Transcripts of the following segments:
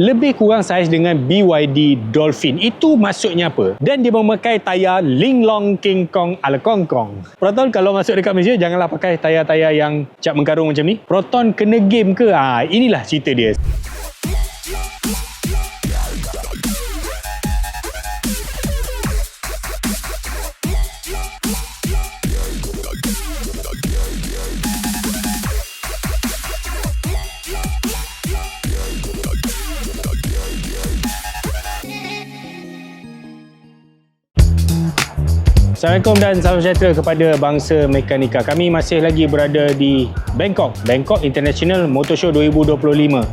lebih kurang saiz dengan BYD Dolphin. Itu maksudnya apa? Dan dia memakai tayar Linglong King Kong ala Kong Kong. Proton kalau masuk dekat Malaysia janganlah pakai tayar-tayar yang cap mengkarung macam ni. Proton kena game ke? Ha, inilah cerita dia. Assalamualaikum dan salam sejahtera kepada bangsa mekanika. Kami masih lagi berada di Bangkok, Bangkok International Motor Show 2025.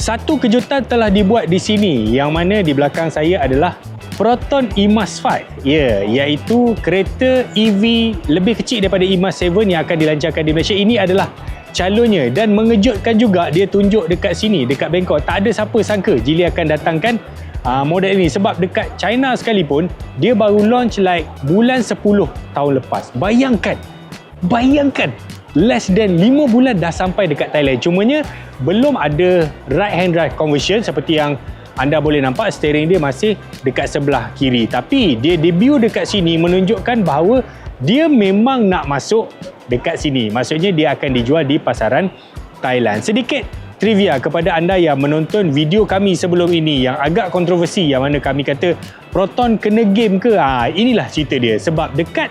Satu kejutan telah dibuat di sini yang mana di belakang saya adalah Proton EMAS 5. Ya, yeah, iaitu kereta EV lebih kecil daripada EMAS 7 yang akan dilancarkan di Malaysia. Ini adalah calonnya dan mengejutkan juga dia tunjuk dekat sini, dekat Bangkok. Tak ada siapa sangka Jili akan datangkan uh, model ini sebab dekat China sekalipun dia baru launch like bulan 10 tahun lepas. Bayangkan. Bayangkan less than 5 bulan dah sampai dekat Thailand. Cumanya belum ada right hand drive conversion seperti yang anda boleh nampak steering dia masih dekat sebelah kiri. Tapi dia debut dekat sini menunjukkan bahawa dia memang nak masuk dekat sini. Maksudnya dia akan dijual di pasaran Thailand. Sedikit trivia kepada anda yang menonton video kami sebelum ini yang agak kontroversi yang mana kami kata Proton kena game ke? Ha, inilah cerita dia. Sebab dekat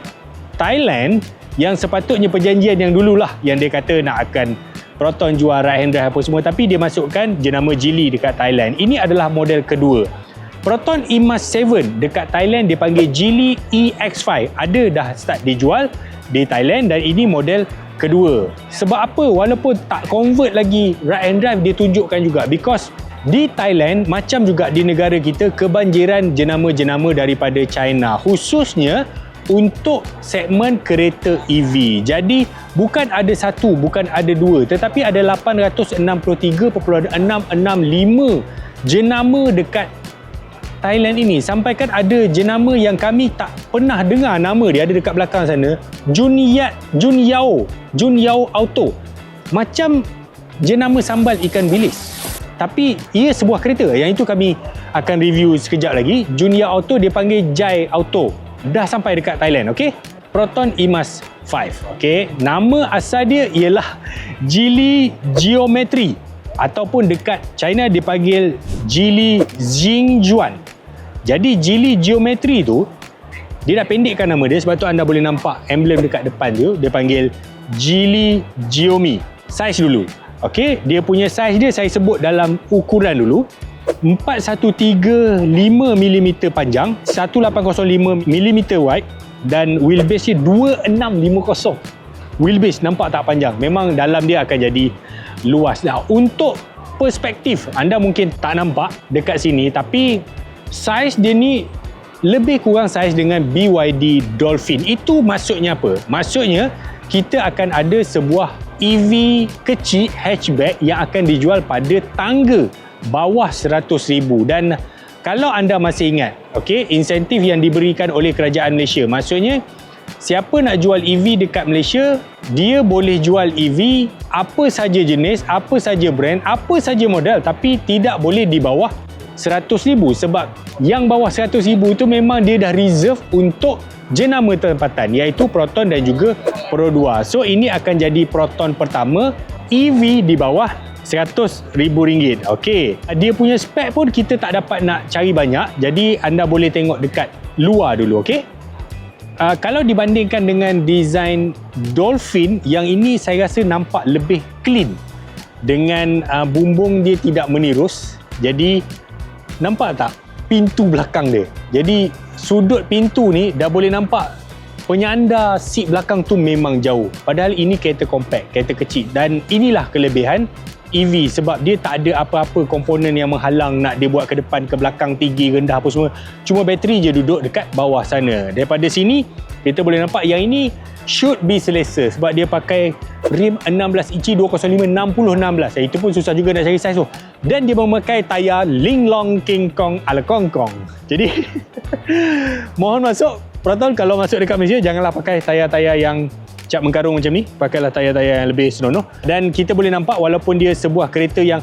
Thailand yang sepatutnya perjanjian yang dululah yang dia kata nak akan Proton jual right hand drive apa semua tapi dia masukkan jenama Geely dekat Thailand. Ini adalah model kedua. Proton EMAS 7 dekat Thailand dipanggil Geely EX5. Ada dah start dijual di Thailand dan ini model kedua. Sebab apa? Walaupun tak convert lagi right and drive dia tunjukkan juga because di Thailand macam juga di negara kita kebanjiran jenama-jenama daripada China khususnya untuk segmen kereta EV. Jadi bukan ada satu, bukan ada dua tetapi ada 863.665 jenama dekat Thailand ini sampaikan ada jenama yang kami tak pernah dengar nama dia. Ada dekat belakang sana. Jun Yat Jun Yao Jun Yao Auto. Macam jenama sambal ikan bilis. Tapi ia sebuah kereta. Yang itu kami akan review sekejap lagi. Jun Yao Auto dia panggil Jai Auto. Dah sampai dekat Thailand okey? Proton EMAS 5 okey? Nama asal dia ialah Geely Geometry. Ataupun dekat China dipanggil Geely Jingjuan jadi Geely Geometry tu dia dah pendekkan nama dia sebab tu anda boleh nampak emblem dekat depan tu dia panggil Geely Geomi. Saiz dulu. Okey, dia punya saiz dia saya sebut dalam ukuran dulu. 413 mm panjang, 1805 mm wide dan wheelbase dia 2650. Wheelbase nampak tak panjang. Memang dalam dia akan jadi luas. Nah, untuk perspektif anda mungkin tak nampak dekat sini tapi saiz dia ni lebih kurang saiz dengan BYD Dolphin. Itu maksudnya apa? Maksudnya kita akan ada sebuah EV kecil hatchback yang akan dijual pada tangga bawah 100,000 dan kalau anda masih ingat, okey, insentif yang diberikan oleh kerajaan Malaysia. Maksudnya siapa nak jual EV dekat Malaysia, dia boleh jual EV apa saja jenis, apa saja brand, apa saja model tapi tidak boleh di bawah RM100,000 sebab yang bawah RM100,000 tu memang dia dah reserve untuk jenama tempatan iaitu Proton dan juga Pro 2. So ini akan jadi Proton pertama EV di bawah RM100,000. Okey. Dia punya spek pun kita tak dapat nak cari banyak. Jadi anda boleh tengok dekat luar dulu, okey? Uh, kalau dibandingkan dengan design Dolphin, yang ini saya rasa nampak lebih clean dengan uh, bumbung dia tidak menirus. Jadi nampak tak pintu belakang dia? Jadi sudut pintu ni dah boleh nampak. Penyandar seat belakang tu memang jauh. Padahal ini kereta compact kereta kecil. Dan inilah kelebihan EV sebab dia tak ada apa-apa komponen yang menghalang nak dia buat ke depan ke belakang tinggi rendah apa semua. Cuma bateri je duduk dekat bawah sana. Daripada sini kita boleh nampak yang ini should be selesa sebab dia pakai rim 16 inci 205 60 16 itu pun susah juga nak cari saiz tu. Dan dia memakai tayar Linglong King Kong ala Kong Kong. Jadi mohon masuk. Proton kalau masuk dekat Malaysia janganlah pakai tayar-tayar yang cap mengkarung macam ni. Pakailah tayar-tayar yang lebih senonoh. Dan kita boleh nampak walaupun dia sebuah kereta yang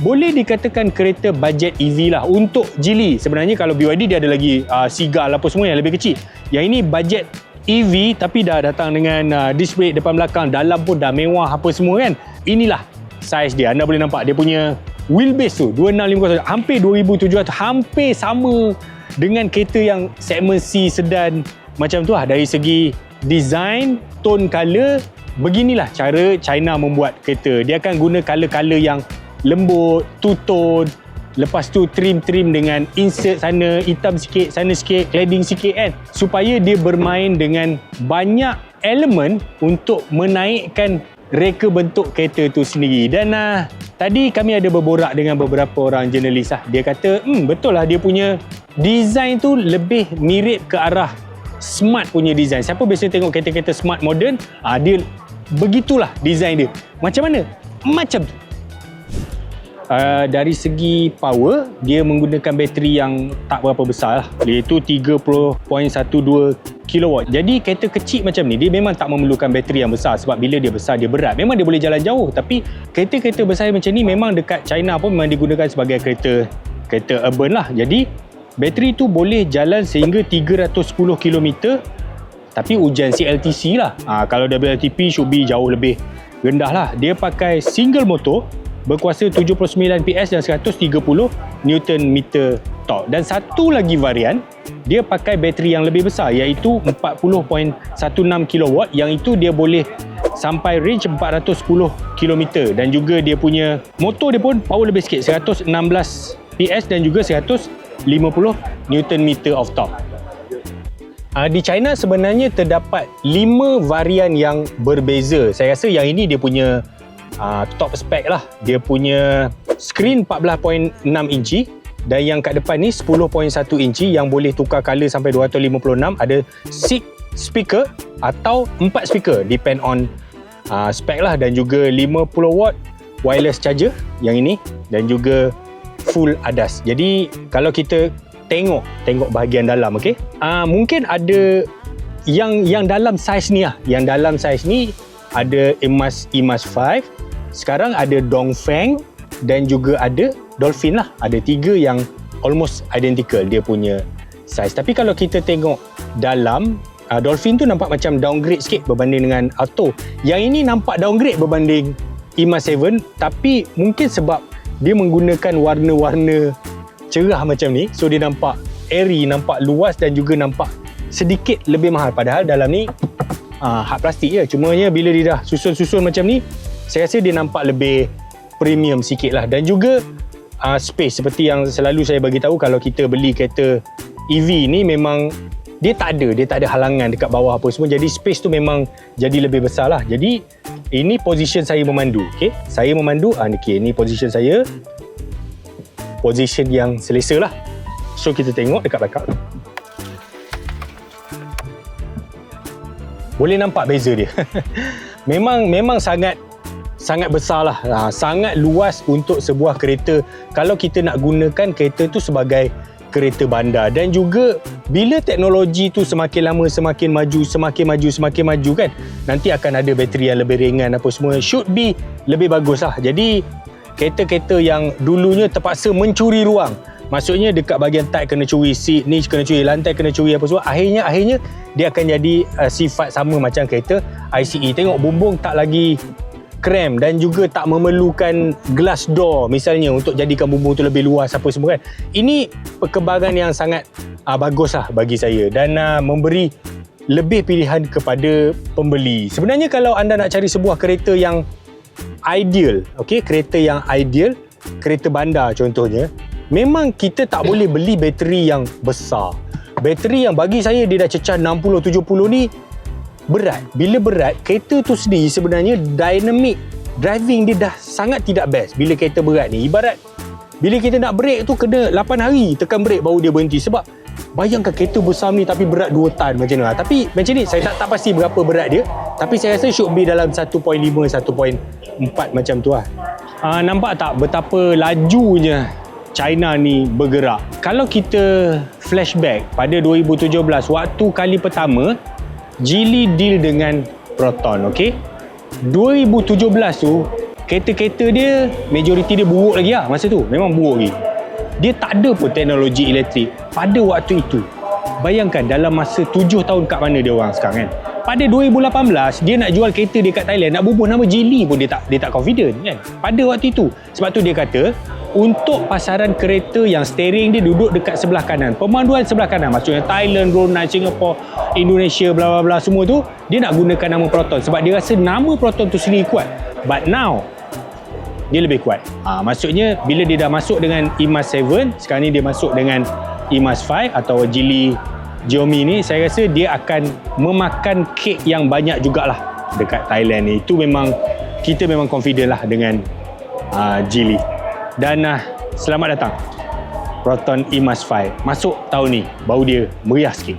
boleh dikatakan kereta bajet EV lah untuk Geely. Sebenarnya kalau BYD dia ada lagi uh, Seagull apa semua yang lebih kecil. Yang ini bajet EV tapi dah datang dengan uh, brake depan belakang, dalam pun dah mewah apa semua kan. Inilah saiz dia. Anda boleh nampak dia punya wheelbase tu 2650 hampir 2700 hampir sama dengan kereta yang segmen C sedan macam tu lah dari segi design, tone color beginilah cara China membuat kereta. Dia akan guna color-color yang lembut, two-tone, lepas tu trim-trim dengan insert sana, hitam sikit, sana sikit, cladding sikit kan. Supaya dia bermain dengan banyak elemen untuk menaikkan reka bentuk kereta tu sendiri. Dan uh, tadi kami ada berborak dengan beberapa orang jurnalis lah. Dia kata, hmm betul lah dia punya design tu lebih mirip ke arah smart punya design. Siapa biasa tengok kereta-kereta smart modern, uh, dia begitulah design dia. Macam mana? Macam tu. Uh, dari segi power, dia menggunakan bateri yang tak berapa besar lah. Iaitu 30.12 kW. Jadi kereta kecil macam ni, dia memang tak memerlukan bateri yang besar sebab bila dia besar, dia berat. Memang dia boleh jalan jauh. Tapi kereta-kereta besar macam ni memang dekat China pun memang digunakan sebagai kereta kereta urban lah. Jadi bateri tu boleh jalan sehingga 310 km tapi ujian CLTC lah. Ha, kalau WLTP should be jauh lebih rendah lah. Dia pakai single motor berkuasa 79 PS dan 130 Newton meter torque. Dan satu lagi varian, dia pakai bateri yang lebih besar iaitu 40.16 kW yang itu dia boleh sampai range 410 km dan juga dia punya motor dia pun power lebih sikit 116 PS dan juga 150 Newton meter of torque. Uh, di China sebenarnya terdapat 5 varian yang berbeza. Saya rasa yang ini dia punya uh, top spec lah. Dia punya screen 14.6 inci dan yang kat depan ni 10.1 inci yang boleh tukar color sampai 256. Ada 6 speaker atau 4 speaker depend on uh, spec lah dan juga 50 watt wireless charger yang ini dan juga full ADAS. Jadi kalau kita tengok tengok bahagian dalam okey. Uh, mungkin ada yang yang dalam saiz ni lah. Yang dalam saiz ni ada Emas Emas 5 sekarang ada Dongfeng dan juga ada Dolphin lah. Ada tiga yang almost identical dia punya size. Tapi kalau kita tengok dalam, uh, Dolphin tu nampak macam downgrade sikit berbanding dengan Alto. Yang ini nampak downgrade berbanding IMA 7 tapi mungkin sebab dia menggunakan warna-warna cerah macam ni so dia nampak airy, nampak luas dan juga nampak sedikit lebih mahal padahal dalam ni uh, hard plastik je. Cuma bila dia dah susun-susun macam ni saya rasa dia nampak lebih premium sikit lah. Dan juga uh, space. Seperti yang selalu saya bagi tahu kalau kita beli kereta EV ni memang dia tak ada dia tak ada halangan dekat bawah apa semua. Jadi space tu memang jadi lebih besar lah. Jadi ini position saya memandu okay? saya memandu ah, okay, ini position saya. Position yang selesa lah. So kita tengok dekat belakang boleh nampak beza dia. Memang memang sangat sangat besar lah ha, sangat luas untuk sebuah kereta. Kalau kita nak gunakan kereta tu sebagai kereta bandar. Dan juga bila teknologi tu semakin lama semakin maju semakin maju semakin maju kan nanti akan ada bateri yang lebih ringan apa semua. Should be lebih bagus lah jadi kereta-kereta yang dulunya terpaksa mencuri ruang maksudnya dekat bahagian tight kena curi seat ni kena curi lantai kena curi apa semua akhirnya akhirnya dia akan jadi uh, sifat sama macam kereta ICE tengok bumbung tak lagi cram dan juga tak memerlukan glass door misalnya untuk jadikan bumbung tu lebih luas apa semua kan. Ini perkembangan yang sangat uh, bagus lah bagi saya dan uh, memberi lebih pilihan kepada pembeli. Sebenarnya kalau anda nak cari sebuah kereta yang ideal, okay, kereta yang ideal, kereta bandar contohnya, memang kita tak boleh beli bateri yang besar. Bateri yang bagi saya dia dah cecah 60-70 ni berat. Bila berat, kereta tu sendiri sebenarnya dynamic driving dia dah sangat tidak best bila kereta berat ni. Ibarat bila kita nak break tu kena 8 hari tekan break baru dia berhenti sebab bayangkan kereta besar ni tapi berat 2 tan macam ni lah. Tapi macam ni saya tak, tak pasti berapa berat dia tapi saya rasa should be dalam 1.5 1.4 macam tu lah. Uh, nampak tak betapa lajunya China ni bergerak. Kalau kita flashback pada 2017 waktu kali pertama Geely deal dengan Proton, okey? 2017 tu kereta-kereta dia majoriti dia buruk lagi lah masa tu. Memang buruk lagi. Dia tak ada pun teknologi elektrik pada waktu itu. Bayangkan dalam masa 7 tahun kat mana dia orang sekarang kan? Pada 2018 dia nak jual kereta dia kat Thailand nak bubuh nama Geely pun dia tak dia tak confident kan? Pada waktu itu. Sebab tu dia kata untuk pasaran kereta yang steering dia duduk dekat sebelah kanan pemanduan sebelah kanan maksudnya Thailand, Brunei, Singapore, Indonesia bla bla bla semua tu dia nak gunakan nama Proton sebab dia rasa nama Proton tu sendiri kuat but now dia lebih kuat. Ha, maksudnya bila dia dah masuk dengan IMAS 7, sekarang ni dia masuk dengan IMAS 5 atau Geely Xiaomi ni, saya rasa dia akan memakan kek yang banyak jugalah dekat Thailand ni. Itu memang kita memang confident lah dengan uh, Geely. Dan uh, selamat datang Proton IMAS 5. Masuk tahun ni, bau dia meriah sikit.